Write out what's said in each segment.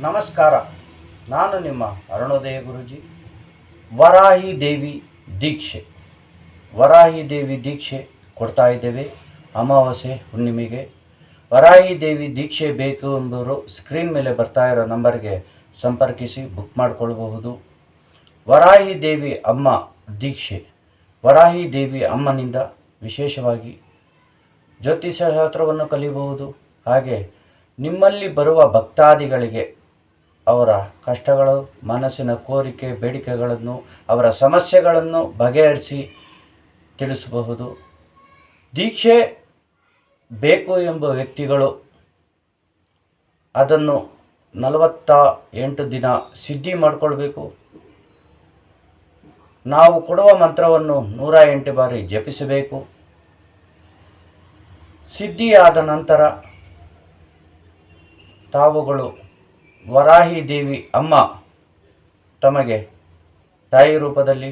ನಮಸ್ಕಾರ. ನಾನು ನಿಮ್ಮ ಅರುಣೋದಯ ಗುರುಜಿ. ವರಾಹಿ ದೇವಿ ದೀಕ್ಷೆ. ವರಾಹಿ ದೇವಿ ದೀಕ್ಷೆ ಕೊಡ್ತಾ ಇದ್ದೇವೆ ಅಮಾವಾಸ್ಯೆ ಹುಣ್ಣಿಮೆಗೆ. ವರಾಹಿ ದೇವಿ ದೀಕ್ಷೆ ಬೇಕು ಎಂಬರು ಸ್ಕ್ರೀನ್ ಮೇಲೆ ಬರ್ತಾ ಇರೋ ನಂಬರ್ಗೆ ಸಂಪರ್ಕಿಸಿ ಬುಕ್ ಮಾಡಿಕೊಳ್ಳಬಹುದು ವರಾಹಿ ದೇವಿ ಅಮ್ಮ ದೀಕ್ಷೆ. ವರಾಹಿ ದೇವಿ ಅಮ್ಮನಿಂದ ವಿಶೇಷವಾಗಿ ಜ್ಯೋತಿಷ್ಯ ಶಾಸ್ತ್ರವನ್ನು ಕಲಿಯಬಹುದು. ಹಾಗೆ ನಿಮ್ಮಲ್ಲಿ ಬರುವ ಭಕ್ತಾದಿಗಳಿಗೆ ಅವರ ಕಷ್ಟಗಳು, ಮನಸ್ಸಿನ ಕೋರಿಕೆ, ಬೇಡಿಕೆಗಳನ್ನು, ಅವರ ಸಮಸ್ಯೆಗಳನ್ನು ಬಗೆಹರಿಸಿ ತಿಳಿಸಬಹುದು. ದೀಕ್ಷೆ ಬೇಕು ಎಂಬ ವ್ಯಕ್ತಿಗಳು ಅದನ್ನು ನಲವತ್ತ ಎಂಟು ದಿನ ಸಿದ್ಧಿ ಮಾಡಿಕೊಳ್ಬೇಕು. ನಾವು ಕೊಡುವ ಮಂತ್ರವನ್ನು ನೂರ ಎಂಟು ಬಾರಿ ಜಪಿಸಬೇಕು. ಸಿದ್ಧಿಯಾದ ನಂತರ ತಾವುಗಳು ವರಾಹಿ ದೇವಿ ಅಮ್ಮ ತಮಗೆ ತಾಯಿ ರೂಪದಲ್ಲಿ,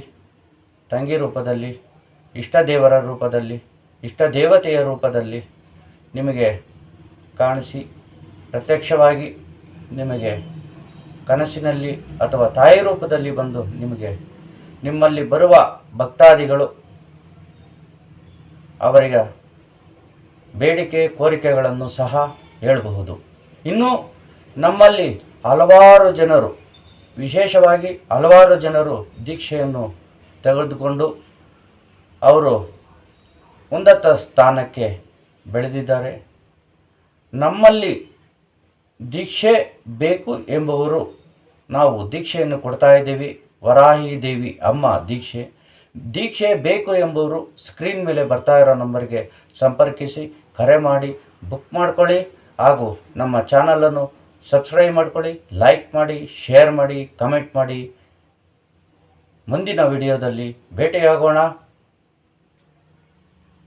ತಂಗಿ ರೂಪದಲ್ಲಿ ಇಷ್ಟ ದೇವರ ರೂಪದಲ್ಲಿ ಇಷ್ಟ ದೇವತೆಯ ರೂಪದಲ್ಲಿ ನಿಮಗೆ ಕಾಣಿಸಿ, ಪ್ರತ್ಯಕ್ಷವಾಗಿ ನಿಮಗೆ ಕನಸಿನಲ್ಲಿ ಅಥವಾ ತಾಯಿ ರೂಪದಲ್ಲಿ ಬಂದು ನಿಮಗೆ ನಿಮ್ಮಲ್ಲಿ ಬರುವ ಭಕ್ತಾದಿಗಳು ಅವರಿಗೆ ಬೇಡಿಕೆ, ಕೋರಿಕೆಗಳನ್ನು ಸಹ ಹೇಳಬಹುದು. ಇನ್ನು ನಮ್ಮಲ್ಲಿ ಹಲವಾರು ಜನರು, ವಿಶೇಷವಾಗಿ ಹಲವಾರು ಜನರು ದೀಕ್ಷೆಯನ್ನು ತೆಗೆದುಕೊಂಡು ಅವರು ಉನ್ನತ ಸ್ಥಾನಕ್ಕೆ ಬೆಳೆದಿದ್ದಾರೆ. ನಮ್ಮಲ್ಲಿ ದೀಕ್ಷೆ ಬೇಕು ಎಂಬುವರು ನಾವು ದೀಕ್ಷೆಯನ್ನು ಕೊಡ್ತಾ ಇದ್ದೀವಿ. ವರಾಹಿ ದೇವಿ ಅಮ್ಮ ದೀಕ್ಷೆ. ದೀಕ್ಷೆ ಬೇಕು ಎಂಬುವರು ಸ್ಕ್ರೀನ್ ಮೇಲೆ ಬರ್ತಾ ಇರೋ ನಂಬರ್ಗೆ ಸಂಪರ್ಕಿಸಿ, ಕರೆ ಮಾಡಿ, ಬುಕ್ ಮಾಡ್ಕೊಳ್ಳಿ ಹಾಗೂ ನಮ್ಮ ಚಾನಲನ್ನು ಸಬ್ಸ್ಕ್ರೈಬ್ ಮಾಡ್ಕೊಳ್ಳಿ ಲೈಕ್ ಮಾಡಿ ಶೇರ್ ಮಾಡಿ ಕಮೆಂಟ್ ಮಾಡಿ. ಮುಂದಿನ ವಿಡಿಯೋದಲ್ಲಿ ಭೇಟಿಯಾಗೋಣ.